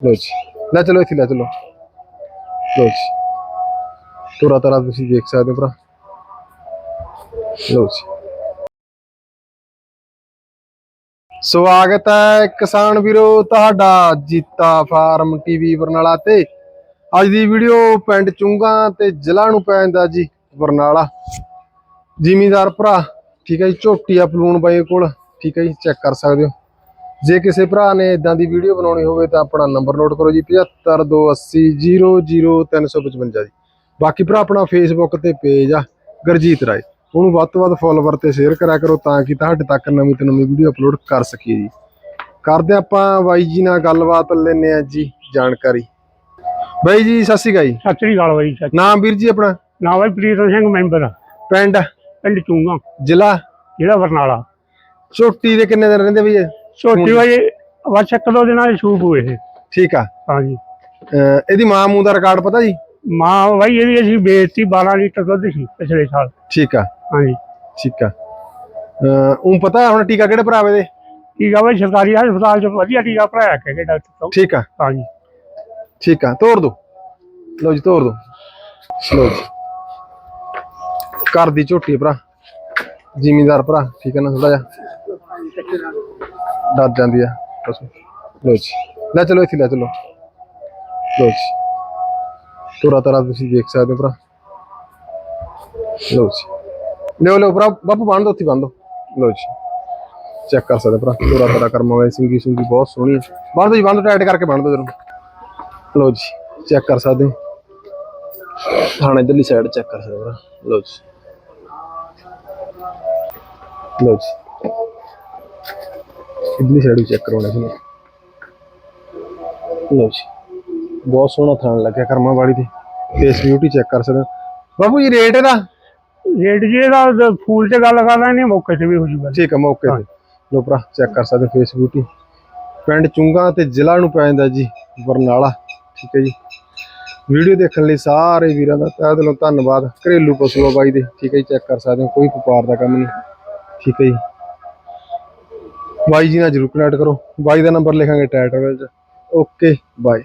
ਲੋ ਜੀ ਲੈ ਚਲੋ ਇੱਥੇ ਲੈ ਚਲੋ। ਲੋ ਜੀ ਤੋਰਾ ਤਾਰਾ ਤੁਸੀਂ ਦੇਖ ਸਕਦੇ ਹੋ ਭਰਾ। ਲੋ ਜੀ ਸਵਾਗਤ ਹੈ ਕਿਸਾਨ ਵੀਰੋ, ਤੁਹਾਡਾ ਜੀਤਾ ਫਾਰਮ ਟੀਵੀ ਬਰਨਾਲਾ ਤੇ। ਅੱਜ ਦੀ ਵੀਡੀਓ ਪਿੰਡ ਚੁੰਗਾ ਤੇ ਜ਼ਿਲ੍ਹਾ ਨੂੰ ਪੈਂਦਾ ਜੀ, ਬਰਨਾਲਾ। ਜ਼ਿਮੀਂਦਾਰ ਭਰਾ, ਠੀਕ ਹੈ ਜੀ, ਝੋਟੀ ਆ, ਪਲੂਣ ਬਾਈ ਕੋਲ, ਠੀਕ ਹੈ ਜੀ ਚੈੱਕ ਕਰ ਸਕਦੇ ਹੋ। ਜੇ ਕਿਸੇ ਭਰਾ ਨੇ ਇਦਾਂ ਦੀ ਵੀਡੀਓ ਬਣਾਉਣੀ ਹੋਵੇ ਤਾਂ ਆਪਣਾ ਨੰਬਰ ਨੋਟ ਕਰੋ ਜੀ 7528000355 ਜੀ। ਬਾਕੀ ਭਰਾ ਆਪਣਾ ਫੇਸਬੁੱਕ ਤੇ ਪੇਜ ਆ ਗਰਜੀਤ ਰਾਏ। ਉਹਨੂੰ ਵੱਧ ਤੋਂ ਵੱਧ ਫੋਲੋਵਰ ਤੇ ਸ਼ੇਅਰ ਕਰਿਆ ਕਰੋ ਤਾਂ ਕਿ ਤੁਹਾਡੇ ਤੱਕ ਨਵੀਂ ਤੋਂ ਨਵੀਂ ਵੀਡੀਓ ਅਪਲੋਡ ਕਰ ਸਕੀਏ ਜੀ। ਕਰਦੇ ਆਪਾਂ ਬਾਈ ਜੀ ਨਾਲ ਗੱਲਬਾਤ ਲੈਣੇ ਆ ਜੀ ਜਾਣਕਾਰੀ। ਬਾਈ ਜੀ ਸਤਿ ਸ਼੍ਰੀ ਅਕਾਲ ਜੀ। ਸਤਿ ਸ੍ਰੀ ਅਕਾਲ ਬਾਈ ਨਾਮ ਵੀਰ ਜੀ ਆਪਣਾ? ਨਾਮ ਹੈ ਪ੍ਰੀਤਮ ਸਿੰਘ ਮੈਂਬਰ। ਪਿੰਡ? ਪਿੰਡ ਚੂੰਗਾ। ਜ਼ਿਲ੍ਹਾ? ਜਿਹੜਾ ਬਰਨਾਲਾ। ਝੋਟੀ ਦੇ ਕਿੰਨੇ ਦਿਨ ਰਹਿੰਦੇ ਬਈ? ਛੋਟੀ ਵਾਜੇ ਬਸ ਇੱਕ ਦੋ ਦਿਨਾਂ ਦੇ ਸ਼ੂਟ ਹੋਏ ਇਹ ਠੀਕ ਆ। ਹਾਂਜੀ। ਅਹ ਇਹਦੀ ਮਾਂ ਮੂੰਹ ਦਾ ਰਿਕਾਰਡ ਪਤਾ ਜੀ? ਮਾਂ ਬਾਈ ਇਹਦੀ ਅਸੀਂ ਵੇਚਤੀ 12 ਲੀਟਰ ਦੁੱਧ ਸੀ ਪਿਛਲੇ ਸਾਲ। ਠੀਕ ਆ। ਹਾਂਜੀ। ਠੀਕ ਆ। ਉਹ ਪਤਾ ਹੁਣ ਟੀਕਾ ਕਿਹੜੇ ਭਰਾਵੇ ਦੇ? ਟੀਕਾ ਬਾਈ ਸਰਕਾਰੀ ਹਸਪਤਾਲ ਚ ਵਧੀਆ ਟੀਕਾ ਭਰਾਇਆ ਕਿ ਡਾਕਟਰ ਤੋਂ। ਠੀਕ ਆ। ਹਾਂਜੀ। ਠੀਕ ਆ। ਤੋੜ ਦੋ। ਲਓ ਜੀ ਤੋੜ ਦੋ। ਲਓ ਜੀ। ਘਰ ਦੀ ਝੋਟੀ ਆ ਭਰਾ। ਜ਼ਿਮੀਂਦਾਰ ਭਰਾ। ਠੀਕ ਹੈ ਨਾ ਥੋੜਾ ਜਿਹਾ। ਡਰ ਜਾਂਦੀ ਆ ਬਸ। ਲਓ ਜੀ। ਲੈ ਚਲੋ ਇੱਥੇ, ਲੈ ਚਲੋ। ਲਓ ਜੀ। ਤੋਰਾ ਤਾਰਾ ਤੁਸੀਂ ਦੇਖ ਸਕਦੇ ਹੋ ਭਰਾ। ਲਓ ਜੀ। ਲਿਓ ਲਿਓ ਭਰਾ, ਬਾਪੂ ਬੰਨ ਦੋ, ਉੱਥੇ ਬੰਨ ਦੋ। ਲਓ ਜੀ। ਚੈੱਕ ਕਰ ਸਕਦੇ ਭਰਾ। ਤੋਰਾ ਤਾਰਾ ਕਰਮਾ ਵਾਲੀ ਸਿੰਗੀ ਸੁੰਗੀ ਬਹੁਤ ਸੋਹਣੀ ਬੰਨ ਦੋ ਜੀ, ਬੰਨ ਦੋ, ਟਾਈਟ ਕਰਕੇ ਬੰਨ ਦੋ ਜਰੂਰ। ਲਓ ਜੀ। ਚੈੱਕ ਕਰ ਸਕਦੇ ਹੋ। ਥਾਣੇ ਇਧਰਲੀ ਸਾਈਡ ਚੈੱਕ ਕਰ ਸਕਦੇ ਹੋ ਭਰਾ। ਲਓ ਜੀ। ਲਓ ਜੀ। ਇਧਰਲੀ ਸਾਈਡ ਵੀ ਚੈੱਕ ਕਰਾਉਣਾ ਸੀ। ਲਓ ਜੀ ਬਹੁਤ ਸੋਹਣਾ ਥਾਣ ਲੱਗਿਆ ਕਰਮਾ ਵਾਲੀ ਦੀ ਫੇਸ ਬਿਊਟੀ ਚੈੱਕ ਕਰ ਸਕਦੇ ਬਾਬੂ ਜੀ ਰੇਟ ਇਹਦਾ? ਰੇਟ ਜੀ ਇਹਦਾ ਫੂਲ ਤੇ ਗੱਲ ਕਰ ਲੈਣੀ ਮੌਕੇ ਤੇ ਵੀ ਹੋ ਜੂਗਾ। ਠੀਕ ਹੈ ਮੌਕੇ ਤੇ। ਲੋ ਭਰਾ ਚੈੱਕ ਕਰ ਸਕਦੇ ਫੇਸ ਬਿਊਟੀ ਪਿੰਡ ਚੁੰਗਾ ਤੇ ਜ਼ਿਲ੍ਹਾ ਨੂੰ ਪੈ ਜਾਂਦਾ ਜੀ ਬਰਨਾਲਾ। ਠੀਕ ਹੈ ਜੀ। ਵੀਡੀਓ ਦੇਖਣ ਲਈ ਸਾਰੇ ਵੀਰਾਂ ਦਾ ਤਹਿ ਦਿਲੋਂ ਧੰਨਵਾਦ। ਘਰੇਲੂ ਪਸ਼ੂ ਬਾਈ ਦੇ। ਠੀਕ ਹੈ ਜੀ ਚੈੱਕ ਕਰ ਸਕਦੇ ਹੋ ਕੋਈ ਵਪਾਰ ਦਾ ਕੰਮ ਨਹੀਂ। ਠੀਕ ਹੈ ਜੀ। ਬਾਈ ਜੀ ਨਾਲ ਜਰੂਰ ਕਨੈਕਟ ਕਰੋ। ਬਾਈ ਦਾ ਨੰਬਰ ਲਿਖਾਂਗੇ ਟਾਈਟਲ ਵਿੱਚ। Okay bye